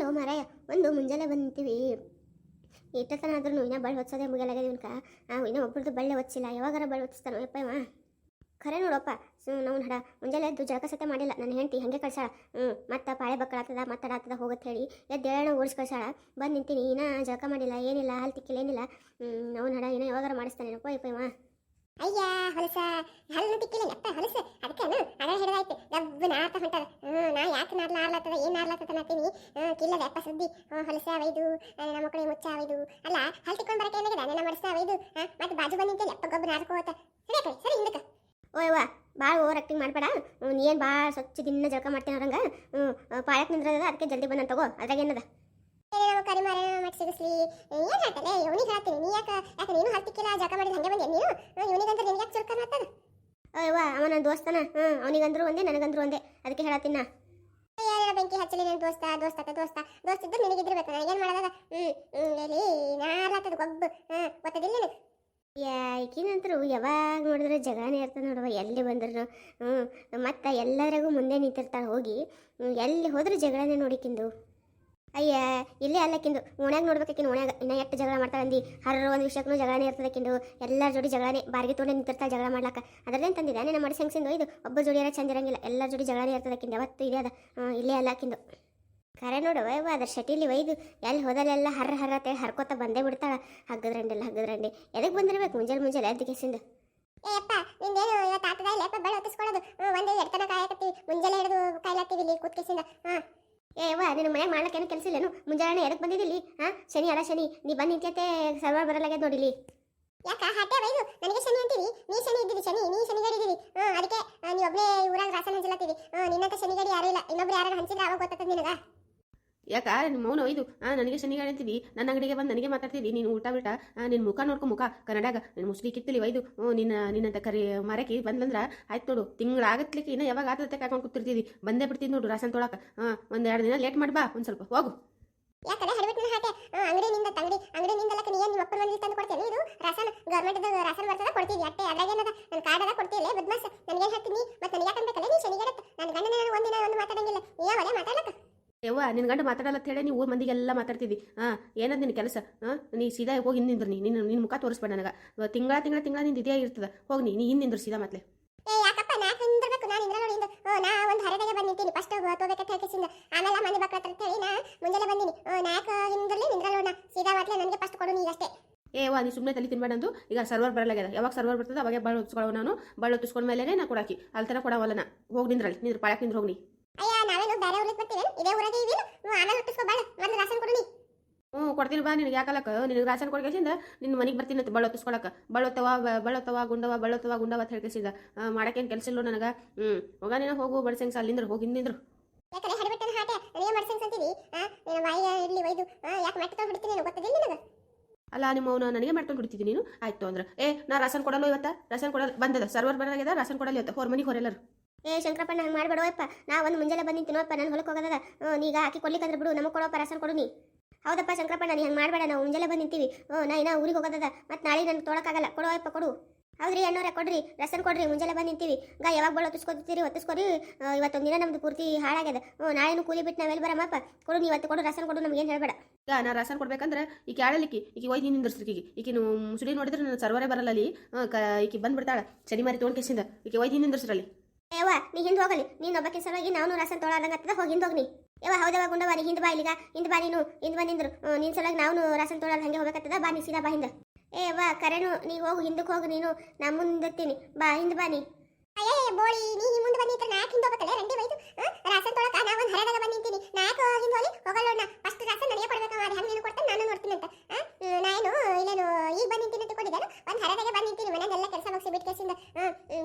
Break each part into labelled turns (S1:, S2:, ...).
S1: ಅಲ್ಲೋ ಮಾರಾಯ, ಒಂದು ಮುಂಜಾನೆ ಬಂತೀವಿ ಇಟ್ಟತನ ಆದ್ರೂ ಇನ್ನೂ ಬಳ್ಳಿ ಹೊಚ್ಚೋದೇ ಮುಗಿಯಲಾಗಿದೆ ಇವನ್ಕ. ಇನ್ನೂ ಒಬ್ಬರದ್ದು ಬಳ್ಳಿ ಹೊಚ್ಚಿಲ್ಲ ಯಾವಾಗಾರ ಬಳ್ಳಿ ಹೊಚ್ಚಿಸ್ತಾನೋ ಯಪ್ಪ ಇವ ಖರೆ ನೋಡಪ್ಪ ಸು ನಾವು ಹಡ. ಮುಂಜಾನೆ ಎದ್ದು ಜಳಕ ಸತೆ ಮಾಡಿಲ್ಲ. ನನ್ನ ಹೆಂಡತಿ ಹೆಂಗೆ ಕಳ್ಸಾಳ. ಹ್ಞೂ ಮತ್ತೆ ಪಾಳೆ ಬಕ್ಕಳಾಗ್ತದ ಮಾತಾಡತ್ತದ ಹೋಗತ್ತೆ ಹೇಳಿ ಎದ್ದು ಹೇಳೋ ಓಡಿಸ್ ಕಳ್ಸಾಳ. ಬಂದು ನಿಂತೀನಿ, ಇನ್ನೂ ಜಳಕ ಮಾಡಿಲ್ಲ, ಏನಿಲ್ಲ, ಹಾಲು ತಿಕ್ಕಿಲ್ಲ, ಏನಿಲ್ಲ. ಅವ್ನು ಹಡ ಏನೋ ಯಾವಾಗಾರ ಮಾಡಿಸ್ತಾನೇನಪ್ಪ ಯಪ್ಪ ಇವ
S2: ಅಯ್ಯ, ಹೊಲಸ. ಹಲ್ಲು ತಿಕ್ಕಿಲ್ಲ ಅಪ್ಪ ಹೊಲಸ. ಅದಕ್ಕೇನು ಅದ ಹಿಡಿದಾಯ್ತು. ಡಬ್ಬು ನಾರ್ತ ಹೊಂಟದ. ಹ್ಞೂ ನಾ ಯಾಕೆ ನಾರ್ಲ ಆರ್ಲತ್ತದ ಏನು ನಾರ್ಲತ್ತದ ನತ್ತೀನಿ ಹ್ಞೂ ಕಿಲ್ಲದ ಅಪ್ಪ ಸುದ್ದಿ. ಹೊಲಸ ಒಯ್ದು ನಮ್ಮ ಮಕ್ಕಳಿಗೆ ಮುಚ್ಚ ಒಯ್ದು ಅಲ್ಲ, ಹಲ್ ತಿಕ್ಕೊಂಡು ಬರಕ್ಕೆ ಏನಾಗಿದೆ? ನನ್ನ ಮಾಡಿಸ್ತಾ ಒಯ್ದು ಹಾಂ, ಮತ್ತೆ ಬಾಜು ಬಂದಿದ್ದಲ್ಲ ಅಪ್ಪ ಗೊಬ್ಬರ ನಾರ್ಕೋತ ಸರಿ ಕಡೆ ಸರಿ, ಹಿಂದಕ್ಕೆ.
S1: ವಾ ಭಾಳ ಓವರ್ ಆಕ್ಟಿಂಗ್ ಮಾಡಬೇಡ. ನೀ ಏನು ಭಾಳ ಸ್ವಚ್ಛ ದಿನ ಜಳಕ ಮಾಡ್ತೀನಿ ಅವ್ರಂಗೆ ಹ್ಞೂ ಪಾಳಕ್ಕೆ ನಿಂದ್ರದ ಅದಕ್ಕೆ ಜಲ್ದಿ ಬಂದಂತ ತಗೋ. ಅದ್ರಾಗ ಏನದ?
S2: ಏನೇ ಮಾಡಿ ಸಿಗಿಸ್ಲಿ. ಏನು ಹೇಳ್ತೀನಿ ನೀ ನೀನು
S1: ಒಂದೇ, ನನಗಂದ್ರು ಒಂದೇ. ಅದಕ್ಕೆ ಹೇಳತ್ತೀನಿ ನಾ.
S2: ಬೆಂಕಿ ಹಚ್ಚಲಿ ನನ್ನ ದೋಸ್ತ ದೋಸ್ತ ದೋಸ್ತ? ದೋಸ್ತ ಇದ್ದು ನಿನಗಿದ್ದಿರ್ಬೇಕು. ನನಗೇನು ಮಾಡೋದಾಗ ಹ್ಞೂ ಎಲ್ಲಿ ನಾರ್ಲತ್ತದ ಗೊಬ್ಬ. ಗೊತ್ತದಿಲ್ಲ
S1: ಯಾವಾಗ ನೋಡಿದ್ರೆ ಜಗಳನೇ ಇರ್ತದೆ ನೋಡುವ ಎಲ್ಲಿ ಬಂದ್ರು ಹ್ಞೂ ಮತ್ತು ಎಲ್ಲರಿಗೂ ಮುಂದೆ ನಿಂತಿರ್ತಾಳೆ ಹೋಗಿ. ಎಲ್ಲಿ ಹೋದ್ರೆ ಜಗಳನೇ ನೋಡಿಕಿಂದು ಅಯ್ಯ, ಇಲ್ಲೇ ಅಲ್ಲಕ್ಕಿಂದು ಓಣ್ಯಾಗ ನೋಡ್ಬೇಕಿನ್ ಓಣ್ಯಾಗ ಇನ್ನ ಎಷ್ಟು ಜಗಳ ಮಾಡ್ತಾರೆ ಅಂದಿ. ಹರ ಒಂದು ವಿಷಯಕ್ಕೂ ಜಗಳನೇ ಇರ್ತದಕ್ಕಿಂದು ಎಲ್ಲರ ಜೋಡಿ ಜಗಳನೇ, ಬಾರಿಗೆ ತೊಗೊಂಡು ನಿಂತಿರ್ತಾಳೆ ಜಗಳ ಮಾಡ್ಲಾಕ. ಅದರಲ್ಲೇ ತಂದಿದ್ದೆ ನನ್ನ ಮಾಡಿ ಸಂಗ್ಸಿಂದು ಇದು ಒಬ್ಬ ಜೋಡಿಯಾರ ಚಂದಿರಂಗಿಲ್ಲ ಎಲ್ಲರ ಜೋಡಿ ಜಗಳನೇ ಇರ್ತದಕ್ಕಿಂದು ಯಾವತ್ತು ಇದೆ ಅದ. ಇಲ್ಲೇ ಅಲ್ಲಕ್ಕಿಂದು ಖರೆ ನೋಡು ವೈವ ಅದ್ರ ಶಟಿಲಿ ಒಯ್ದು. ಎಲ್ಲಿ ಹೋದಲ್ಲೆಲ್ಲ ಹರ್ರ ಹರ್ರ ತೇ ಹರ್ಕೋತ ಬಂದೇ ಬಿಡ್ತಾಳ. ಹಗ್ಗದ್ರಂಡಿಲ್ಲ ಹಗ್ಗದ್ರಂಡಿ ಎದಕ್ಕೆ ಬಂದಿರ್ಬೇಕು? ಮುಂಜಾನೆ ಮುಂಜಾನೆ ಎದ್ದು ಕೇಸಿಂದು
S2: ಏಪ್ಪ ನಿಂದೇನು ಇವತ್ತು ಎಡ್ತನ ಕಾಯಕತ್ತೀವಿ ಮುಂಜಾನೆ ಹಿಡಿದು ಕಾಯ್ಲಾತ್ತೀವಿ ಇಲ್ಲಿ ಕೂತ್ಕೆಸಿಂದ ಹಾಂ
S1: ಏ ವಾ ನಿನ್ನ ಮನ್ಯಾಗ ಮಾಡ್ಲಕ್ಕೆ ಏನೋ ಕೆಲಸ ಇಲ್ಲೇನು? ಮುಂಜಾನೆ ಎದಕ್ಕೆ ಬಂದಿದ್ದಿಲ್ಲಿ? ಹಾ ಶನಿ ಅಲ್ಲ ಶನಿ. ನೀ ಬಂದು ನಿಂತೈತೆ ಸರ್ವರ್ ಬರಲಾಗ್ಯದ ನೋಡಿಲಿ
S2: ಯಾಕ ಹಟ್ಟೆ ಬೈದು? ನನಗೆ ಶನಿ ಅಂತೀವಿ. ನೀ ಶನಿ ಇದ್ದೀರಿ ಶನಿ, ನೀ ಶನಿಗಾಡಿ ಇದ್ದೀರಿ ಹ್ಞೂ ಅದಕ್ಕೆ ನೀ ಒಬ್ಬನೇ ಊರಾಗ ರಾಸನ ಹಂಚಲತ್ತೀವಿ ಹ್ಞೂ ನಿನ್ನಂತ ಶನಿಗಾಡಿ ಯಾರೂ ಇಲ್ಲ. ಇನ್ನೊಬ್ರು ಯಾರು ಹಂಚಿದ್ರೆ ಅವಾಗ ಗೊತ್ತಾಗ್ತದೆ ನಿನಗ.
S3: ಯಾಕ? ನಿಮ್ಮ ಮೌನ ಒಯ್ದು, ಆ, ನನಗೆ ಶನಿಗಾರ ಅಂತೀವಿ ನನ್ನ ಅಂಗಡಿಗೆ ಬಂದು ನನಗೆ ಮಾತಾಡ್ತೀವಿ ನೀನು ಊಟ ಬಿಟ್ಟ ನಿನ್ನ ಮುಖ ನೋಡ್ಕೊ ಮುಖ. ಕನ್ನಡಾಗ ನಿನ್ನ ಮುಸ್ಲಿ ಕಿತ್ತಲಿ ಒಯ್ದು ನಿನ್ನ, ನಿನ್ನಂತ ಕರಿ, ಮರಕಿ ಬಂದ್ಲಂದ್ರ ಆಯ್ತು ನೋಡು. ತಿಂಗಳಾಗತ್ಲಿಕ್ಕೆ ಇನ್ನ ಯಾವಾಗ ಆತತೆ ಕಾಕೊಂಡು ಕೂತಿರ್ತೀವಿ ಬಂದೇ ಬಿಡ್ತೀನಿ ನೋಡು ರಾಸನ್ ತೊಳಕ. ಒಂದು ಎರಡು ದಿನ ಲೇಟ್ ಮಾಡ್ಬಾ, ಒಂದು ಸ್ವಲ್ಪ ಹೋಗು.
S2: ಯಾಕಂದ್ರೆ ಹಡಬಿಟ್ಟಿನ ಹಾಟೆ ಅಂಗಡಿನಿಂದ ತಂಗಡಿ ಏನು ಅಪ್ಪನ ಇದು ಮಾತಾಡಕ
S3: ಯವ್ವ ನಿನ್ನ ಗಂಡ ಮಾತಾಡಲ್ಲ ಅಂತ ಹೇಳಿ ನೀವು ಮಂದಿಗೆಲ್ಲ ಮಾತಾಡ್ತಿದ್ದಿ. ಹಾಂ ಏನದ ನಿನ್ನ ಕೆಲಸ? ಹಾಂ ನೀ ಸೀದಾ ಹೋಗಿ ಹಿಂದೆ ನಿಂದ್ರಿ ನೀ. ನಿನ್ನ ನಿನ್ನ ಮುಖ ತೋರಿಸ್ಬೇಡ ನನಗೆ. ತಿಂಗಳ ತಿಂಗಳ ತಿಂಗಳ ನಿಂದು ಇದೇ ಇರ್ತದ. ಹೋಗಿ ನೀ ನೀ ಹಿಂದೆ ನಿಂದ್ರು ಸೀದಾ ಮತ್ತೆ
S2: ಏ ಯಾಕಪ್ಪ ನಾ ಹಿಂದಿರ್ಬೇಕು ನಾನು ಇಂದ್ರ ನೋಡಿ ಓ ನಾ ಒಂದು ಹರದಾಗೆ ಬಂದು ನಿಂತೀನಿ. ಫಸ್ಟ್ ತೋಬೇಕಂತ ಹೇಳ್ಕಿಸಿಂದ ಆಮೇಲೆ ಮನೆ ಬಕ್ಕ ಹತ್ರ ಹೇಳಿ ನಾ ಮುಂಜಾನೆ ಬಂದೀನಿ. ಓ ನಾಕ ಹಿಂದ್ರಲ್ಲಿ ನಿಂದ್ರಲ್ಲ ಸೀದಾ ಮಾತ್ಲೆ ನನಗೆ ಫಸ್ಟ್ ಕೊಡು ನೀ ಅಷ್ಟೇ.
S3: ಏ ವಾ ನೀ ಸುಮ್ಮನೆ ತಲೆ ತಿನ್ಬೇಡ ಅಂದು ಈಗ ಸರ್ವರ್ ಬರಲಾಗ್ಯದ. ಯಾವಾಗ ಸರ್ವರ್ ಬರ್ತದೆ ಅವಾಗೆ ಬಳ್ಳ ಹೊತ್ಸ್ಕೊಳ್ಳೋ ನಾನು. ಬಳ್ಳ ಹೊತ್ತಿಸ್ಕೊಂಡ ಮೇಲೆ ನಾ ಕೊಡಾಕಿ. ಅಲ್ಲಿ ಥರ ಕೊಡವಲ್ಲ ನಾ. ಹೋಗಿ ನಿಂದ್ರಲ್ಲಿ. ನಿಂದ್ರ ಪಾಳಕ್ಕೆ ನಿಂದ್ರ ಹೋಗಿ
S2: ಅಯ್ಯ ನಾವೇನು ಬೇರೆ ಊರಿಗೆ ಬರ್ತೀವಿ ಇದೇ ಊರಾಗೆ ಇದೀವಿ ಹ್ಞೂ ಆಮೇಲೆ ಹುಟ್ಟಿಸ್ಕೊ ಬಾಳ. ಒಂದು ರಾಸನ್ ಕೊಡು ನೀ.
S3: ಹ್ಞೂ ಕೊಡ್ತೀನಿ ಬಾ ನಿನಗೆ ಯಾಕಲಕ್ಕ? ನಿನಗೆ ರಾಸನ್ ಕೊಡ್ಕೇಸಿಂದ ನಿನ್ನ ಮನೆಗೆ ಬರ್ತೀನಿ ಅಂತ ಬಳ್ಳ ಹೊತ್ತಿಸ್ಕೊಳಕ್ಕೆ ಬಳ್ಳೊತ್ತವ ಬಳ್ಳೊತ್ತವ ಗುಂಡವ ಬಳ್ಳೊತ್ತವ ಗುಂಡವ ಅಂತ ಹೇಳ್ಕೇಸಿದ ಮಾಡಕ್ಕೇನು ಕೆಲಸ ಇಲ್ಲ ನನಗೆ? ಹ್ಞೂ ಹೋಗ ನೀನು ಹೋಗು ಬಡ್ಸಂಗ್ ಅಲ್ಲಿಂದ್ರ ಹೋಗಿ ನಿಂದ್ರು
S2: ಯಾಕಂದ್ರೆ ಹಡಬಿಟ್ಟನ ಹಾಟೆ ನನಗೆ ಮಡ್ಸಂಗ್ ಅಂತೀವಿ ನಿನ್ನ ಬಾಯಿಗೆ ಇರ್ಲಿ ಒಯ್ದು ಯಾಕೆ ಮೆಟ್ಟ ಬಿಡ್ತೀನಿ ಗೊತ್ತದಿಲ್ಲ ನಿನಗೆ?
S3: ಅಲ್ಲ ನಿಮ್ಮ ಅವನು ನನಗೆ ಮಾಡ್ಕೊಂಡು ಬಿಡ್ತಿದ್ದಿ ನೀನು? ಆಯ್ತು ಅಂದ್ರೆ ಏ ನಾ ರಾಸನ್ ಕೊಡಲ್ಲ ಇವತ್ತ? ರಾಸನ್ ಕೊಡಲ್ಲ ಬಂದದ. ಸರ್ವರ್ ಬರಾಗ್ಯದ ರಾಸನ್ ಕೊಡಲ್ಲ ಇವತ್ತು? ಹೊರ ಮನೆಗೆ ಹೊರೆಲ್ಲರು
S1: ಏ, ಶಂಕರಪ್ಪಣ್ಣ, ಹಂಗೆ ಮಾಡ್ಬೇಡವಪ್ಪ ನಾ ಒಂದು ಮುಂಜಾನೆ ಬಂದು ತಿನ್ನೋಪ್ಪ ನಾನು ಹೊಲಕ್ಕೆ ಹೋಗೋದ ನೀಗ ಹಾಕಿ ಕೊಡ್ಲಿಕ್ಕಂದ್ರೆ ಬಿಡು, ನಮಗೆ ಕೊಡೋ ಪರಸನ್ ಕೊಡು ನೀ. ಹೌದಪ್ಪ ಶಂಕರಪ್ಪ ನಾನು ಹಂಗೆ ಮಾಡಬೇಡ. ನಾವು ಮುಂಜಾನೆ ಬಂದು ನಿಂತೀವಿ. ನಾ ಇನ್ನ ಊರಿಗೆ ಹೋಗೋದದ. ಮತ್ತು ನಾಳೆ ನನಗೆ ತೊಳಕಾಗಲ್ಲ. ಕೊಡೋಯಪ್ಪ ಕೊಡು. ಹೌದ್ರಿ ಅಣ್ಣವ್ರೆ, ಕೊಡ್ರಿ. ರಸನ್ ಕೊಡ್ರಿ. ಮುಂಜಾನೆ ಬಂದು ನಿಂತೀವಿ. ಗಾ ಯಾವಾಗ ಬಳ ಹೊತ್ತಿಸ್ಕೊತೀರಿ ಹೊತ್ತಿಸ್ಕೊರಿ ಇವತ್ತೊಂದು ದಿನ ನಮ್ದು ಪೂರ್ತಿ ಹಾಳಾಗ್ಯದ. ಹ್ಞೂ ನಾಳೆನೂ ಕೂಲಿ ಬಿಟ್ಟು ನಾವೆಲ್ಲಿ ಬರಮ್ಮಪ್ಪ ಕೊಡು ನೀವತ್ತು ಕೊಡು, ರಸನ್ ಕೊಡು, ನಮ್ಗೇನು ಹೇಳಬೇಡ.
S3: ಈಗ ನಾ ರಸನ್ ಕೊಡ್ಬೇಕಂದ್ರೆ ಈ ಕೇಳಲಿಕ್ಕೆ ಈಗ ಒಯ್ದು ಈಗ ನೀವು ಮುಸುಡಿ ನೋಡಿದ್ರೆ ನನ್ನ ಸರ್ವರೇ ಬರಲ್ಲ ಅಲ್ಲಿ ಈಕೆ ಬಂದ್ಬಿಡ್ತಾಳೆ. ಚಳಿ ಮಾರಿ ಕೇಸಿಂದ. ಈಗ ಒಯ್ದು ನಿಂದಿರ್ಸ್ರಲ್ಲಿ
S1: ಏವ ನೀ ಹಿಂದೆ ಹೋಗಲಿ. ನೀನು ಒಬ್ಬಕ್ಕೆ ಸಲುವಾಗಿ ನಾವು ರಸನ್ ತೊಗೊಳದಂಗೆ ಆಗ್ತದ, ಹೋಗಿ ಹಿಂದೆ ಹೋಗಿ ಯವ ಹೌದವ ಗುಂಡವ ನೀ ಹಿಂದೆ ಬಾ ಇಲ್ಲಿಗ. ಹಿಂದೆ ಬಾ ನೀನು, ಹಿಂದೆ ಬಂದಿಂದ್ರು ನಿನ್ ಸಲುವಾಗಿ ನಾವು ರಸನ್ ತೊಳಲ್ ಹಂಗೆ ಹೋಗಕತ್ತದ ಬಾ ನೀ ಸೀದಾ ಬಾ ಹಿಂದೆ. ಏ ಕರೆನು, ನೀ ಹೋಗು ಹಿಂದಕ್ಕೆ ಹೋಗು ನೀನು. ನಾ ಮುಂದತ್ತೀನಿ ಬಾ, ಹಿಂದೆ ಬಾ ನೀ.
S2: ಅಯ್ಯೇ, ಬೋಳಿ, ನೀ ಮುಂದೆ ಬಂದಿದ್ರೆ ನಾಲ್ಕು ಹಿಂದೆ ಹೋಗ್ಬೇಕಲ್ಲ, ರಂಡಿ ಬೈತು ರಾಸನ್ ತೊಳಕ ನಾ ಒಂದು ಹರಡಾಗ ಬಂದು ನಿಂತೀನಿ. ನಾಲ್ಕು ಹಿಂದೆ ಹೋಗಿ ಹೋಗಲ್ಲ ನೋಡ ಫಸ್ಟ್ ರಾಸನ್ ನನಗೆ ಕೊಡ್ಬೇಕು ಅದು ಹಂಗೆ ನೀನು ಕೊಡ್ತಾನೆ ನಾನು ನೋಡ್ತೀನಿ ಅಂತ ಆ, ಹ್ಮ್, ನಾನು ಇಲ್ಲೇನು ಈಗ ಬಂದು ನಿಂತೀನಿ ಅಂತ ಕೊಟ್ಟಿದ್ದಾನು ಒಂದು ಹರದಾಗೆ ಬಂದು ನಿಂತೀನಿ ಮನೆಯೆಲ್ಲ ಕೆಲಸ ಮುಗಿಸಿ ಬಿಟ್ಟು ಕೇಸಿಂದ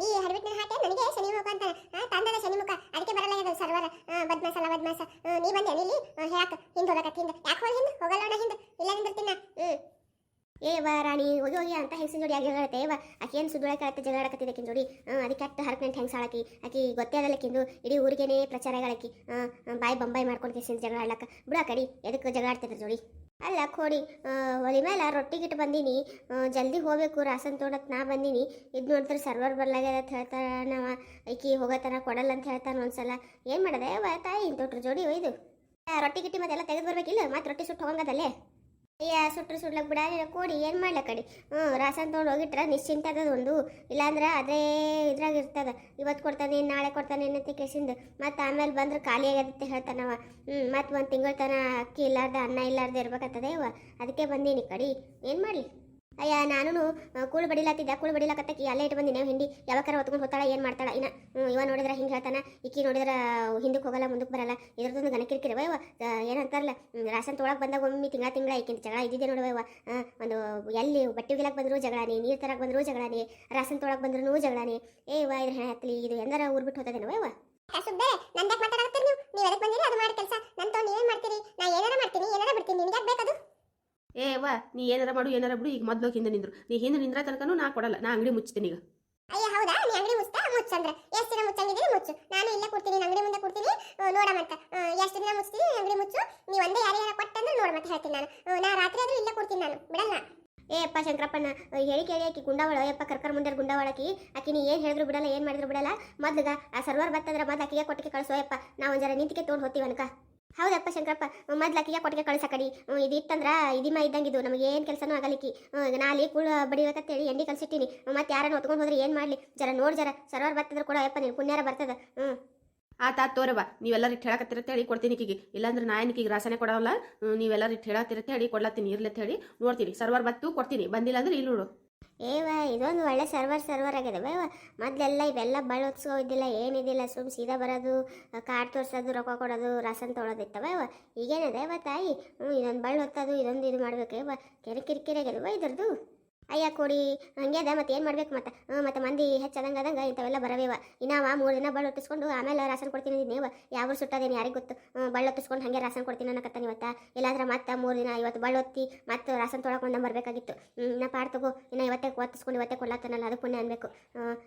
S2: ಈ ಹರಬಿಟ್ಟಿನ ಹಾಕಿ ನನಗೆ ಶನಿ ಮುಖ ಅಂತ ತಂದದ ಶನಿ ಮುಖ ಅದಕ್ಕೆ ಬರಲ್ಲ ಅದು ಸರ್ವರ ಬದ್ಮಾಸ ಅಲ್ಲ ಬದ್ಮಾಸ ಆ, ನೀ ಬಂದೆ ಇಲ್ಲಿ ಹೇಳಕ್ಕೆ ಹಿಂದೆ ಹೋಗಕ್ಕೆ ಹಿಂದೆ ಯಾಕೆ ಹೋಗಿ ಹಿಂದೆ ಹೋಗಲ್ಲ ನೋಡ ಹಿಂದೆ ಇಲ್ಲ ನಿಂದಿರ್ತೀನಿ ನಾ ಹ್ಞೂ
S1: ಏ ವಾ ರಾಣಿ, ಹೋಗಿ ಹೋಗಿ ಅಂತ ಹೆಂಗಸಿನ ಜೋಡಿ ಆಗಿ ಹೇಳತ್ತೆ ಏವ ಆಕೆ ಏನು ಸುದುಳಕ್ಕೆ ಜಗಳ ಆಡಕತ್ತಿದೆ ಆಕಿನ ಜೋಡಿ? ಅದಕ್ಕೆ ಅಟ್ಟು ಹೆಂಗ್ ಹೆಂಗೆ ಸಾಳಕಿ? ಆಕಿ ಗೊತ್ತೇ ಅದಲ್ಲಕ್ಕಿಂದು ಇಡೀ ಊರಿಗೆನೇ ಪ್ರಚಾರ ಹೇಳಕಿ ಬಾಯಿ ಬೊಂಬಾಯಿ ಮಾಡ್ಕೊಂಡು ಕೇಸಿನ ಜಗಳ ಆಡ್ಲಕ್ಕ ಬಿಡ ಕಡಿ ಎದಕ್ಕೆ ಜಗಳ ಆಡ್ತಿದ್ರ ಜೋಡಿ? ಅಲ್ಲ, ಕೋಡಿ. ಒಲಿ ಮೇಲೆ ರೊಟ್ಟಿ ಗಿಟ್ಟು ಬಂದೀನಿ. ಜಲ್ದಿ ಹೋಗ್ಬೇಕು, ರಾಸನ್ ತೋಡಕ್ಕೆ ನಾ ಬಂದೀನಿ. ಇದು ನೋಡಿದ್ರೆ ಸರ್ವರ್ ಬರ್ಲಾಗ್ಯದ ಅಂತ ಹೇಳ್ತಾರ ನಾವ ಈಕಿ ಹೋಗತನ ಕೊಡಲ್ಲ ಅಂತ ಹೇಳ್ತಾನ ಒಂದ್ಸಲ. ಏನು ಮಾಡದೆ? ತಾಯಿ ಇಂಥ ಜೋಡಿ ಒಯ್ದು. ರೊಟ್ಟಿ ಗಿಟ್ಟಿ ಮತ್ತೆಲ್ಲ ತೆಗೆದು ಬರ್ಬೇಕಿಲ್ಲ? ಮತ್ತೆ ರೊಟ್ಟಿ ಸುಟ್ಟು ಹೋಗಂಗದಲ್ಲೇ? ಅಯ್ಯ ಸುಟ್ರು ಸುಡ್ಲಕ್ ಬಿಡ ಕೊಡಿ, ಏನು ಮಾಡ್ಲ ಕಡಿ? ಹ್ಞೂ ರಾಸನ್ ತೊಗೊಂಡು ಹೋಗಿಟ್ರ ನಿಶ್ಚಿಂತ ಅದ ಒಂದು ಇಲ್ಲಾಂದ್ರೆ ಅದೇ ಇದ್ರಾಗ ಇರ್ತದ. ಇವತ್ತು ಕೊಡ್ತಾನೆ ನಾಳೆ ಕೊಡ್ತಾನೆ ಏನಂತ ಕೇಸಿಂದ ಮತ್ತು ಆಮೇಲೆ ಬಂದ್ರೆ ಖಾಲಿ ಆಗತ್ತೆ ಹೇಳ್ತಾನವ ಹ್ಞೂ, ಮತ್ತು ಒಂದು ತಿಂಗಳ ತನ ಅಕ್ಕಿ ಇಲ್ಲಾರ್ದ, ಅನ್ನ ಇಲ್ಲಾರ್ದ ಇರ್ಬೇಕತ್ತದೇವ ಅದಕ್ಕೆ ಬಂದೀನಿ ಕಡಿ. ಏನು ಮಾಡಲಿ? ಅಯ್ಯ ನಾನು ಕೂಳು ಬಡಿಲಾತಿದ್ದ. ಕೂಳು ಬಡಿಲಾಕತ್ತಕಿ ಅಲ್ಲೇ ಇಟ್ಟು ಬಂದಿನಿ. ಹಿಂಡಿ ಯಾವಾಗಾರ ಹೊತ್ಕೊಂಡು ಹೋಗ್ತಾಳ ಏನು ಮಾಡ್ತಾಳ? ಇನ್ನ ಇವ ನೋಡಿದ್ರೆ ಹಿಂಗೆ ಹೇಳ್ತಾನ. ಇಕ್ಕಿ ನೋಡಿದ್ರೆ ಹಿಂದಕ್ಕೆ ಹೋಗಲ್ಲ, ಮುಂದಕ್ಕೆ ಬರಲ್ಲ. ಇದ್ರದೊಂದು ಗಣಕಿರ್ಕಿರವ ಇವ. ಏನಂತಾರಲ್ಲ ರಾಸನ್ ತೊಳಕ್ ಬಂದಾಗ ಒಮ್ಮೆ ತಿಂಗಳ ತಿಂಗಳ ಈಕಿಂತ ಜಗಳ ಇದ್ದಿದ್ದೆ ನೋಡುವ ಒಂದು ಎಲ್ಲಿ ಬಟ್ಟೆ ಒಗಿಲಕ್ ಬಂದ್ರು ಜಗಳಾನಿ ನೀರು ತರಕ್ ಬಂದ್ರು ಜಗಳಾನಿ ರಾಸನ್ ತೊಳಕ್ ಬಂದ್ರು ಜಗಳಾನಿ ಏ, ಇವ, ಇದ್ರ ಹೆಣ ಹತ್ತಲಿ ಇದು ಎಂದಾರ ಊರ್ ಬಿಟ್ಟು ಹೋತದೇನವ ಇವ
S2: ಸುಬ್ಬೆ ಮಾತಾಡಕತ್ತೀರಿ ನೀವು? ನೀವು ಬಂದಿರಿ? ಅದು ಮಾಡಿ ಕೆಲಸ. ನೀವೇನು ಮಾಡ್ತೀರಿ? ನಾ ಏನಾರ ಮಾಡ್ತೀನಿ, ಏನಾರ ಬಿಡ್ತೀನಿ. ನಿಮ್ಗೆ ಬೇಕದು
S3: ಏ ವಾ ನೀ ಏನಾರ ಮಾಡು ಏನಾರ ಬಿಡು ಈಗ ಮೊದ್ಲು ಹಿಂದೆ ನಿಂದ್ರು. ನೀ ಹಿಂದೆ ನಿಂದ್ರ ತನಕನೂ ನಾ ಕೊಡಲ್ಲ ನಾ ಅಂಗಡಿ ಮುಚ್ತೀನಿ ಈಗ.
S2: ಅಯ್ಯ ಹೌದಾ? ನೀ ಅಂಗಡಿ ಮುಚ್ಚ ಮುಚ್ಚ ಅಂದ್ರೆ. ಎಷ್ಟು ದಿನ ಮುಚ್ಚಂಗಿದ್ದೀನಿ ಮುಚ್ಚು. ನಾನು ಇಲ್ಲೇ ಕೊಡ್ತೀನಿ ಅಂಗಡಿ ಮುಂದೆ ಕೊಡ್ತೀನಿ ನೋಡ ಮತ್ತೆ ಎಷ್ಟು ದಿನ ಮುಚ್ತೀನಿ ಅಂಗಡಿ ಮುಚ್ಚು. ನೀ ಒಂದೇ ಯಾರಿಗಾರ ಕೊಟ್ಟಂದ್ರೆ ನೋಡ ಮತ್ತೆ ಹೇಳ್ತೀನಿ ನಾನು. ನಾ ರಾತ್ರಿ ಆದ್ರೂ ಇಲ್ಲೇ ಕೊಡ್ತೀನಿ ನಾನು. ಬಿಡಲ್ಲ?
S1: ಏ ಅಪ್ಪ ಶಂಕರಪ್ಪನ ಹೇಳಿ ಕೇಳಿ ಆಕಿ ಗುಂಡಾವಳ ಯಪ್ಪ ಕರ್ಕರ್ ಮುಂದೆ ಗುಂಡಾವಳಕಿ ಆಕಿ. ನೀ ಏನು ಹೇಳಿದ್ರು ಬಿಡಲ್ಲ ಏನು ಮಾಡಿದ್ರು ಬಿಡಲ್ಲ. ಮೊದ್ಲಿಗೆ ಆ ಸರ್ವರ್ ಬರ್ತಂದ್ರೆ ಮೊದ್ಲು ಆಕಿಗೆ ಕೊಟ್ಟಿಗೆ ಕಳಿಸೋ ಯಪ್ಪ ನಾವು ಒಂದು ಜರ ನಿಂತಿಗೆ ತೊಗೊಂಡು ಹೋಗ್ತೀವಿ ಅನ್ಕ. ಹೌದಪ್ಪ ಶಂಕರಪ್ಪ ಮೊದ್ಲು ಅಕ್ಕಿಗೆ ಕೊಟ್ಟಿಗೆ ಕಳಿಸಕಡಿ. ಇದು ಇತ್ತಂದ್ರ ಇದಿಮ ಇದ್ದಂಗೆ ಇದು ನಮಗೆ ಏನು ಕೆಲಸನೂ ಆಗಲಿಕ್ಕಿ. ನಾಲಿ ಅಂತ ಬಡಿಬೇಕಂತೇಳಿ ಎಂಡಿ ಕಲ್ಸಿಟ್ಟಿನಿ. ಮತ್ತೆ ಯಾರನ್ನ ಹೊತ್ಕೊಂಡು ಹೋದ್ರೆ ಏನು ಮಾಡಲಿ? ಜರ ನೋಡಿ ಜರ. ಸರ್ವರ್ ಬರ್ತದ್ರೆ ಕೂಡ ಯಪ್ಪ ನೀನು ಪುಣ್ಯಾರ ಬರ್ತದ. ಹ್ಞೂ
S3: ಆತ ತೋರವ ನೀವೆಲ್ಲರೂ ಇಟ್ಟು ಹೇಳಕತ್ತಿರತ್ತೆ ಹೇಳಿ ಕೊಡ್ತೀನಿ ಈಕಿಗೆ. ಇಲ್ಲಾಂದ್ರೆ ನಾ ಏನಕ್ಕೆ ರಾಸನೆ ಕೊಡೋಲ್ಲ? ನೀವೆಲ್ಲರೂ ಇಟ್ಟು ಹೇಳತ್ತಿರತ್ತೆ ಹೇಳಿ ಕೊಡ್ಲತ್ತೀನಿ. ಇರ್ಲತ್ತೇಳಿ ನೋಡ್ತೀನಿ. ಸರ್ವರ್ ಬತ್ತು ಕೊಡ್ತೀನಿ. ಬಂದಿಲ್ಲ ಅಂದ್ರೆ ಇಲ್ಲಿ ನೋಡು.
S1: ಏವ, ಇದೊಂದು ಒಳ್ಳೆ ಸರ್ವರ್ ಸರ್ವರ್ ಆಗಿದೆ. ಬೇವ ಮೊದಲೆಲ್ಲ ಇವೆಲ್ಲ ಬಳಸ್ಕೋ ಇದ್ದಿಲ್ಲ ಏನಿದಿಲ್ಲ, ಸುಮ್ ಸೀದಾ ಬರೋದು ಕಾರ್ಡ್ ತೋರಿಸೋದು, ರೊಕ್ಕ ಕೊಡೋದು ರಾಸನ್ ತೊಗೊಳೋದಿತ್ತವ ಈಗೇನಿದೆ ಅವ ತಾಯಿ? ಹ್ಞೂ ಇದೊಂದು ಬಳ್ಳು ಹೊತ್ತದು ಇದೊಂದು ಇದು ಮಾಡ್ಬೇಕೇವ ಕೆರೆ ಕಿರಿಕಿರಿ ಆಗ್ಯದವ ಇದ್ರದ್ದು. ಅಯ್ಯ ಕೊಡಿ, ಹಂಗೆ ಅದ, ಮತ್ತೆ ಏನು ಮಾಡ್ಬೇಕು ಮತ್ತೆ? ಮತ್ತೆ ಮಂದಿ ಹೆಚ್ಚದಂಗೆ ಅದಂಗೆ ಇಂಥವೆಲ್ಲ ಬರವೇವ. ಇನ್ನಾವ ಮೂರು ದಿನ ಬಳ್ಳ ಹೊತ್ತಿಸ್ಕೊಂಡು ಆಮೇಲೆ ರಾಸನ್ ಕೊಡ್ತೀನಿ ನೀವು. ಯಾವ ಸುಟ್ಟದೇನು ಯಾರಿಗೆ ಗೊತ್ತು? ಬಳ್ಳ ಹೊತ್ತಿಸ್ಕೊಂಡು ಹಾಗೆ ರಾಸನ್ ಕೊಡ್ತೀನಿ ಅನ್ನಕತ್ತಾನ ಇವತ್ತ. ಇಲ್ಲಾಂದ್ರೆ ಮತ್ತೆ ಮೂರು ದಿನ ಇವತ್ತು ಬಳ್ಳ ಹೊತ್ತಿ ಮತ್ತೆ ರಾಸನ್ ತೊಳಕೊಂಡ್ ಬರಬೇಕಾಗಿತ್ತು ಇನ್ನ ಪಾಡ್ ತಗೋ. ಇನ್ನ ಇವತ್ತೇ ಒತ್ತಿಸ್ಕೊಂಡು ಇವತ್ತೇ ಕೊಡ್ಲತ್ತಾನಲ್ಲ ಅದು ಪುಣ್ಯ ಅನ್ಬೇಕು.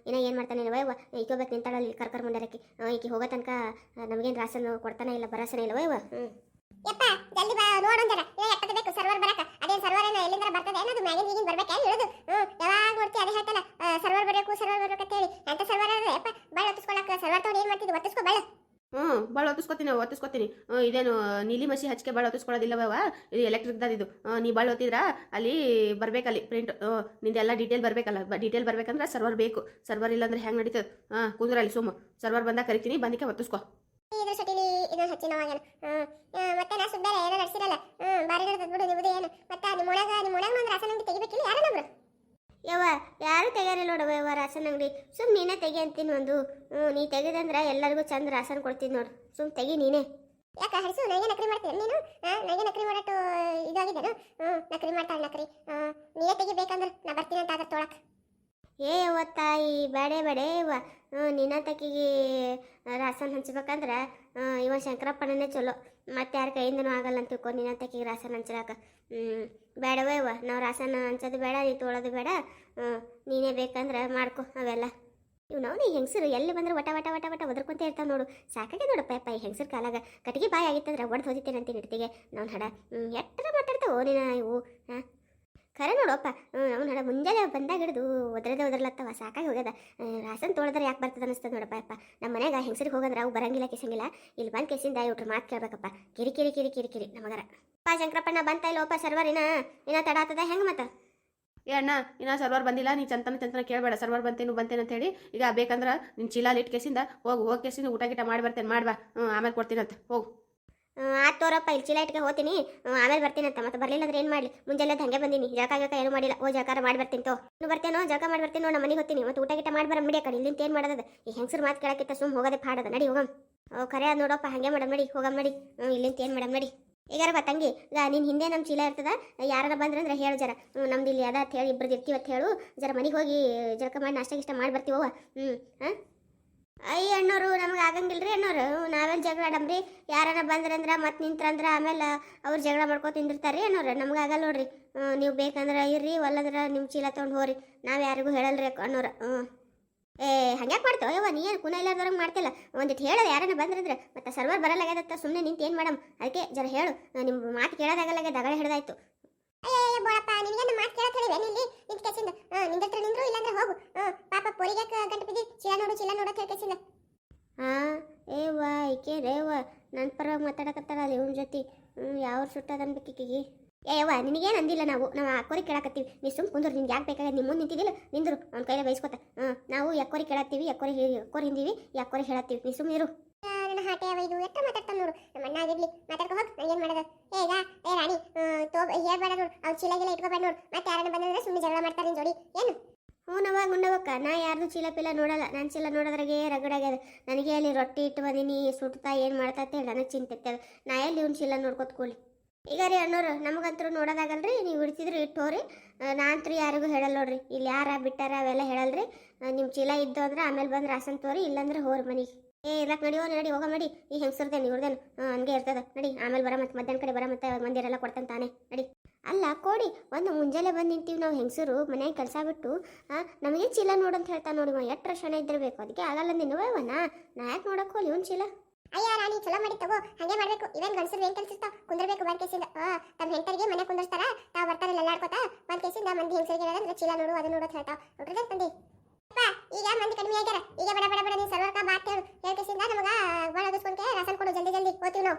S1: ಇನ್ನ ಏನು ಮಾಡ್ತಾನೆ ವಯವ ಈಗೋಬೇಕು ನಿಂತಾಳಲ್ಲಿ ಕರ್ಕರ್ ಮುಂದರಕ್ಕೆ ಈಕೆ ಹೋಗೋ ತನಕ ನಮಗೇನು ರಾಸನ್ ಕೊಡ್ತಾನೆ ಇಲ್ಲ ಬರಸನೇ ಇಲ್ಲ ವೈವ ಹ್ಞೂ
S2: ಜಲ್ದಿ ಬಾ ನೋಡೋಣ ಸರ್ವರ್ ಬರಕ ಅದೇ ಸರ್ವರ್ ಏನೋ ಎಲ್ಲಿಂದ ಬರ್ತದೆ. ಅನ್ನೋದು ಮ್ಯಾಗಿನ ಈಗಿನ ಬರ್ಬೇಕು ಏನು ಹೇಳೋದು. ಹ್ಞೂ ಯಾವಾಗ ನೋಡ್ತಿ ಅದೇ ಹೇಳ್ತಲ್ಲ ಸರ್ವರ್ ಬರಬೇಕು ಸರ್ವರ್ ಬರಬೇಕು ಅಂತ ಹೇಳಿ. ಅಂತ ಸರ್ವರ್ ಅದ ಯಪ್ಪ ಬಾಳ ಒತ್ತಿಸ್ಕೊಳಕ ಸರ್ವರ್ ತಗೊಂಡು ಏನು ಮಾಡ್ತಿದ್ವಿ ಒತ್ತಿಸ್ಕೊ ಬಾಳ
S3: ಹ್ಞೂ ಭಾಳ ಒತ್ತಿಸ್ಕೊತೀನಿ ಒತ್ತಿಸ್ಕೊತೀನಿ ಇದೇನು, ನೀಲಿ ಮಸಿ ಹಚ್ಕೆ ಭಾಳ ಒತ್ತಿಸ್ಕೊಳ್ಳೋದಿಲ್ಲವ ಇದು ಎಲೆಕ್ಟ್ರಿಕ್ದಾದ ಇದು. ನೀ ಭಾಳ ಒತ್ತಿದ್ರ ಅಲ್ಲಿ ಬರ್ಬೇಕಲ್ಲಿ ಪ್ರಿಂಟ್ ನಿಂದೆಲ್ಲ ಡೀಟೇಲ್ ಬರಬೇಕಲ್ಲ ಡೀಟೇಲ್ ಬರ್ಬೇಕಂದ್ರೆ ಸರ್ವರ್ ಬೇಕು. ಸರ್ವರ್ ಇಲ್ಲಾಂದ್ರೆ ಹೆಂಗೆ ನಡೀತದೆ? ಹಾಂ ಕುಂದ್ರಲ್ಲಿ, ಸುಮ್ಮ. ಸರ್ವರ್ ಬಂದಾಗ ಕರಿತೀನಿ, ಬಂದಕ್ಕೆ ಒತ್ತಿಸ್ಕೊ
S2: ಇದ್ರ ಸಟಿಲಿ ಇದನ್ನ ಹಚ್ಚಿ ನಾವಾಗೇನು ಮತ್ತೆ ನಾ ಸುಮ್ಮನೆ ಏನೋ ನಡೆಸಿರಲ್ಲ. ಹ್ಞೂ ಬಾರಿ ನಡೆದದ್ ಬಿಡು ನಿಮ್ದು ಏನು. ಮತ್ತೆ ನಿಮ್ಮ ಒಳಗ ನಿಮ್ಮ ಒಳಗ ಒಂದು ರಾಸನ ಅಂಗಡಿ ತೆಗಿಬೇಕಿಲ್ಲ ಯಾರನ್ನೊಬ್ರು
S1: ಯವ್ವ ಯಾರು ತೆಗ್ಯಾರಿಲ್ಲ ನೋಡವ ಯವ್ವ ರಾಸನ್ ಅಂಗಡಿ. ಸುಮ್ ನೀನೇ ತೆಗಿ ಅಂತೀನಿ ಒಂದು. ಹ್ಞೂ ನೀ ತೆಗೆದಂದ್ರೆ ಎಲ್ಲರಿಗೂ ಚಂದ ರಾಸನ್ ಕೊಡ್ತೀನಿ ನೋಡು. ಸುಮ್ ತೆಗಿ ನೀನೇ.
S2: ಯಾಕ ಹರಿಸು ನನಗೆ ನಕರಿ ಮಾಡ್ತೀನಿ. ನೀನು? ನನಗೆ ನಕರಿ ಮಾಡಟ್ಟು ಇದಾಗಿದ್ದೇನು ಹ್ಞೂ ನಕರಿ ಮಾಡ್ತಾಳೆ ನಕರಿ. ನೀನೇ ತೆಗಿಬೇಕಂದ್ರೆ ನಾ ಬರ್ತೀನಿ ಅಂತ ಆದ್ರೆ ತೊಳಕ್
S1: ಏ ಯವ್ವ ತಾಯಿ, ಬೇಡೇ ಬೇಡೇ ಇವ. ನಿನ್ನ ತಕ್ಕಿಗೆ ರಾಸನ್ ಹಂಚ್ಬೇಕಂದ್ರೆ ಇವ ಶಂಕರಪ್ಪನೇ ಚಲೋ. ಮತ್ತೆ ಯಾರ ಕೈಯಿಂದನೂ ಆಗಲ್ಲ ಅಂತ ತಿಳ್ಕೊ, ನಿನ್ನ ತಕ್ಕಿಗೆ ರಾಸನ್ ಹಂಚ್ಲಾಕ ಬೇಡವ ಇವ. ನಾವು ರಾಸನ ಹಂಚೋದು ಬೇಡ, ನೀ ತೊಳೋದು ಬೇಡ. ನೀನೇ ಬೇಕಂದ್ರೆ ಮಾಡ್ಕೊ ಅವೆಲ್ಲ. ಇವ್ ನಾವು ನೀ ಹೆಂಗಸರು ಎಲ್ಲಿ ಬಂದ್ರೆ ವಟ ವಟ ವಟ ವಟ ಒದರ್ಕೊಂತ ಇರ್ತಾವ ನೋಡು. ಸಾಕಾಗಿ ನೋಡಪ್ಪ ಯಪ್ಪ ಈ ಹೆಂಗಸರು ಕಾಲಾಗ. ಕಟ್ಟಿಗೆ ಬಾಯಿ ಆಗಿತ್ತಂದ್ರೆ ಒಡ್ದು ಹೋದಿತ್ತೇನಂತ ಇಡ್ತಿಗೆ ನಾವು ಹಡ ಎಟ್ಟರ ಮಾತಾಡ್ತಾವೋ ನೀನ ಇವು, ಹಾಂ? ಖರೆ ನೋಡಪ್ಪ. ಅವ್ನು ಹಡ ಮುಂಜಾನೆ ಬಂದಾಗ ಹಿಡಿದು ಒದರದೆ ಒದರ್ಲತ್ತವ, ಸಾಕಾಗಿ ಹೋಗ್ಯದ. ರಾಸನ್ ತೊಳೆದ್ರೆ ಯಾಕೆ ಬರ್ತದೆ ಅನಿಸ್ತದೆ ನೋಡಪ್ಪ, ಅಪ್ಪ. ನಮ್ಮ ಮನ್ಯಾಗ ಹೆಂಗಸರಿಗೆ ಹೋಗಂದ್ರೆ ಅವು ಬರಂಗಿಲ್ಲ ಕೆಸಂಗಿಲ್ಲ. ಇಲ್ಲಿ ಬಂದು ಕೆಸಿಂದ ಇವ್ರ ಮಾತು ಕೇಳ್ಬೇಕಪ್ಪ. ಕಿರಿ ಕಿರಿ ಕಿರಿ ಕಿರಿ ಕಿರಿ ನಮಗರ ಪಾ, ಶಂಕರಪ್ಪಣ್ಣ, ಬಂತ ಇಲ್ಲೋಪ ಸರ್ವರ್ ಇನ್ನ ಇನ್ನ ತಡ ಆತದ, ಹೆಂಗೆ ಮತ್ತೆ?
S3: ಏ, ಅಣ್ಣ, ಇನ್ನ ಸರ್ವರ್ ಬಂದಿಲ್ಲ, ನೀ ಚಂತನ ಚಂತನ ಕೇಳಬೇಡ. ಸರ್ವರ್ ಬಂತೇನು ಬಂತೇನು ಅಂತ ಹೇಳಿ, ಈಗ ಬೇಕಂದ್ರೆ ನಿನ್ನ ಚೀಲ ಇಟ್ಟು ಕೇಸಿಂದ ಹೋಗು, ಹೋಗಿ ಕೇಸಿಂದ ಊಟ ಗೀಟ ಮಾಡಿ ಬರ್ತೇನೆ, ಮಾಡ್ಬಾ. ಹ್ಞೂ ಆಮೇಲೆ ಕೊಡ್ತೀನಂತ, ಹೋಗು.
S1: ಆತ್ ತೋರಪ್ಪ, ಇಲ್ಲಿ ಚೀಲ ಇಟ್ಕೆ ಹೋಗ್ತೀನಿ ಆಮೇಲೆ ಬರ್ತೀನಂತ, ಮತ್ತೆ ಬರಲಿಲ್ಲ ಅಂದ್ರೆ ಏನು ಮಾಡಲಿ? ಮುಂಜಾನೆ ಹಂಗೆ ಬಂದೀನಿ. ಜಳಕ ಜಾಕ ಏನು ಮಾಡಿಲ್ಲ. ಓ, ಜಳಕಾರ ಮಾಡಿ ಬರ್ತೀನಿ ತೋ. ಇನ್ನು ಬರ್ತೇನೋ? ಜಳಕ ಮಾಡಿ ಬರ್ತೀನಿ ನಮ್ಮ ಮನೆಗೆ ಹೋಗ್ತೀನಿ. ಮತ್ತೆ ಊಟ ಗಿಟ ಮಾಡಿ ಬರ ಕಡೆ. ಇಲ್ಲಿಂದ ಏನು ಮಾಡೋದು ಈ ಹೆಂಗಸರು ಮಾತು ಕೇಳಕ್ಕಿಂತ ಸುಮ್ ಹೋಗೋದೇ ಪಾಡದ ನಡಿ, ಹೋಗಮ್. ಓ ಕರೆ ಅದು ನೋಡಪ್ಪ, ಹಂಗೆ ಮಾಡಮ್ ನಡಿ, ಹೋಗಮ್ ನಡಿ. ಇಲ್ಲಿಂದ ಏನು ಮಾಡಮ್ ನಡಿ. ಈಗಾರ ತಂಗಿ ನಿನ್ನ ಹಿಂದೆ ನಮ್ಮ ಚೀಲ ಇರ್ತದ? ಯಾರನ್ನ ಬಂದ್ರಂದ್ರೆ ಹೇಳು ಜರ. ನಮ್ದು ಇಲ್ಲಿ ಅದ ಅಂತ ಹೇಳಿ ಇಬ್ಬರದ್ದು ಇರ್ತೀವಿ ಅಂತ ಹೇಳು. ಜರ ಮನೆಗೆ ಹೋಗಿ ಜರಕ ಮಾಡಿ ನಾಷ್ಟ ಗಿಷ್ಟ ಮಾಡಿ ಬರ್ತೀವವ ಹ್ಞೂ, ಹಾಂ? ಅಯ್ಯ ಅಣ್ಣೋರು, ನಮ್ಗೆ ಆಗಂಗಿಲ್ರಿ ಅಣ್ಣೋರು. ನಾವೇನು ಜಗಳ ಆಡಂಬ್ರಿ? ಯಾರನ್ನ ಬಂದ್ರಂದ್ರ ಮತ್ತೆ ನಿಂತ್ರಂದ್ರ ಆಮೇಲೆ ಅವ್ರು ಜಗಳ ಮಾಡ್ಕೊ ತಿಂದಿರ್ತಾರೆ ಅಣ್ಣೋರು. ನಮ್ಗೆ ಆಗಲ್ಲ ನೋಡ್ರಿ. ನೀವು ಬೇಕಂದ್ರೆ ಇರ್ರಿ ಒಲ್ಲಂದ್ರೆ ನಿಮ್ಮ ಚೀಲ ತೊಗೊಂಡು ಹೋರಿ ನಾವು ಯಾರಿಗೂ ಹೇಳಲ್ರಿ ಅಣ್ಣೋರ. ಹ್ಞೂ ಏ, ಹಂಗ್ಯಾಕೆ ಮಾಡ್ತೇವೆ? ಅಯ್ಯೋ ನೀ ಏನು ಕುನ ಇಲ್ಲಾರ್ದವ್ರಂಗೆ ಮಾಡ್ತಿಲ್ಲ? ಒಂದಿಟ್ಟು ಹೇಳೋದು ಯಾರನ್ನ ಬಂದ್ರಂದ್ರೆ, ಮತ್ತೆ ಸರ್ವರ್ ಬರಲಾಗ್ಯದತ್ತ ಸುಮ್ಮನೆ ನಿಂತು ಏನು ಮಾಡಮ್? ಅದಕ್ಕೆ ಜರ ಹೇಳು. ನಿಮ್ಮ ಮಾತು ಕೇಳೋದಾಗಲ್ಲಾಗೆ ದಗಳ ಹಿಡ್ದಾಯ್ತು.
S2: ಅಯ್ಯ ಬೋಳಪ್ಪ, ನಿನಗೇನು ಮಾತು ಕೇಳೋದು ಹೇಳಿವೆ ಇಲ್ಲಿ ನಿಂತು ಕೆಸಿಂದ ನಿಂದ್ರು, ಇಲ್ಲಾಂದ್ರೆ ಹೋಗು ಹ್ಞೂ ಪಾಪ ಪೊರಿಗೆ ಗಂಟು ಬಿದ್ದಿ ಚೀಲ ನೋಡು ಚೀಲ ನೋಡಕ್ಕೆ ಕೇಸಿಂದ
S1: ಹಾಂ ಏ ವಾ ಈಕೆ ರೇ ವಾ ನನ್ನ ಪರವಾಗಿ ಹ್ಞೂ ಯಾವ ಸುಟ್ಟದ ಅನ್ಬೇಕಿಗೆ ಏ ಯವ್ವ ನಿನಗೇನು ಅಂದಿಲ್ಲ ನಾವು? ನಾವು ಅಕ್ಕೋರಿ ಕೇಳಾಕತ್ತೀವಿ. ನೀ ಸುಮ್ ಕುಂದ್ರು ನಿನ್ಗೆ ಯಾಕೆ ಬೇಕಾಗ ನಿಮ್ಮ ಮುಂದೆ ನಿಂತಿದ್ದಿಲ್ಲ? ನಿಂದ್ರು ಅವ್ನ ಕೈಲೇ ಬಯಸ್ಕೊತ ಹಾಂ ನಾವು ಯಾಕೋರಿ ಕೇಳತ್ತೀವಿ ಯಾಕೋರಿ ಯಾಕೋರಿ ಹಿಂದೀವಿ ಯಾಕೋರಿ ಹೇಳತ್ತೀವಿ. ನೀ ಸುಮ್ಮನೆ ಇರು.
S2: ನನ್ನ ಹಾಟೆ ಅವ ಇದು ಎತ್ತ ಮಾತಾಡ್ತಾನ ನೋಡು. ನಮ್ಮ ಅಣ್ಣ ಆಗಿರ್ಲಿ ಮಾತಾಡ್ಕೊ ಹೋಗಿ ನಾನು ಏನು ಮಾಡೋದು? ಏ ಈಗ ಏ ರಾಣಿ ತೋ ಹೇಳ್ಬೇಡ ನೋಡು. ಅವ್ನ ಚೀಲಗೆಲ್ಲ ಇಟ್ಕೋಬೇಡ ನೋಡು. ಮತ್ತೆ ಯಾರನ್ನ ಬಂದ್ರೆ ಸುಮ್ಮನೆ ಜಗಳ ಮಾಡ್ತಾರೆ ನಿನ್ ಜೋಡಿ? ಏನು?
S1: ಹ್ಞೂನವ್ವ ಗುಂಡವಕ್ಕ ನಾ ಚೀಲ ಪಿಲ್ಲ ನೋಡಲ್ಲ. ನಾನು ಚೀಲ ನೋಡೋದ್ರಾಗೆ ರಗಡಾಗ್ಯದ. ನನಗೆ ಅಲ್ಲಿ ರೊಟ್ಟಿ ಇಟ್ಟು ಬಂದೀನಿ, ಸುಟ್ತಾ ಏನು ಮಾಡ್ತಾ ಹೇಳಿ ನನಗೆ ಚಿಂತೆ. ನಾ ಎಲ್ಲಿ ಇವ್ನ ಚೀಲ ನೋಡ್ಕೊತ ಕೂಲಿ ಈಗ ರೀ ಅಣ್ಣೋರು ನಮಗಂತೂ ನೋಡೋದಾಗಲ್ರಿ, ನೀವು ಇಡ್ತಿದ್ರು ಇಟ್ಟೋರಿ ನಾನಂತೂ ಯಾರಿಗೂ ಹೇಳಲ್ಲ ನೋಡ್ರಿ. ಇಲ್ಲಿ ಯಾರ ಬಿಟ್ಟಾರ ಅವೆಲ್ಲ ಹೇಳಲ್ರಿ. ನಿಮ್ಮ ಚೀಲ ಇದ್ದು ಅಂದ್ರೆ ಆಮೇಲೆ ಬಂದ್ರೆ ರಾಸನ್ ತೋರಿ, ಇಲ್ಲಾಂದ್ರೆ ಹೋರ್ ಮನೆಗೆ. ಏ ಇರಕ್ಕೆ ನಡಿಯೋ ನಡಿ, ಹೋಗೋ, ನಡಿ. ಈ ಹೆಂಗಸರ್ದೇನು, ಇವ್ರದೇನು? ಹಂಗೆ ಇರ್ತದ. ನಡಿ, ಆಮೇಲೆ ಬರ ಮತ್ತೆ ಮಧ್ಯಾಹ್ನ ಕಡೆ ಬರ ಮತ್ತೆ ಮಂದಿರೆಲ್ಲ ಕೊಡ್ತಾನೆ ತಾನೆ. ನಡಿ. ಅಲ್ಲ, ಕೋಡಿ, ಒಂದು ಮುಂಜಾನೆ ಬಂದು ನಿಂತೀವಿ ನಾವು ಹೆಂಗಸರು, ಮನ್ಯಾಗ ಕೆಲಸ ಬಿಟ್ಟು ನಮಗೆ ಚೀಲ ನೋಡಂತ ಹೇಳ್ತಾ ನೋಡಿ ಎಷ್ಟು ರಕ್ಷಣೆ ಇದ್ದಿರಬೇಕು ಅದಕ್ಕೆ ಆಗಲ್ಲ ನೀನು ನಾ ನಾ ಯಾಕೆ ನೋಡಕ್ಕೆ ಹೋಲಿ ಒಂದು ಚೀಲ?
S2: ಅಯ್ಯ, ರಾಣಿ, ಚಲೋ ಮಾಡಿ ತಗೋ. ಹಂಗೆ ಮಾಡಬೇಕು. ಇವೇನು ಗಂಡಸರು ಏನ್ ಕೆಲ್ಸಿರ್ತಾವ? ಕುಂದ್ರಬೇಕು ಬಂದ್ ಕೇಸಿಂದ. ತಮ್ಮ ಹೆಂಡರಿಗೆ ಮನೆ ಕುಂದರ್ಸ್ತಾರ? ತಾವ್ ಬರ್ತಾರೆ ಎಲ್ಲಾಡ್ಕೋತ ಬಂದ್ ಕೇಸಿಂದ ಮಂದಿ ಹೆಂಗಸರಿಗೆ ಚೀಲ ನೋಡು, ಅದು ನೋಡೋದು ಹೇಳ್ತಾವ. ನೋಡ್ರಿ ತಂದಿ ಈಗ ಮಂದಿ ಕಡಿಮೆ ಆಗ್ಯಾರ. ಈಗ ಬಡ ಬಡ ಬಡ ನೀ ಸರ್ವರ್ಕ ಬಾತ್ ಹೇಳು. ಹೇಳ್ಕೇಸಿಂದ ನಮಗ ಬಡ ಒದಸ್ಕೊಂಡ್ಕೆ ರಸನ್ ಕೊಡು, ಜಲ್ದಿ ಜಲ್ದಿ. ಓದ್ತೀವಿ ನಾವು.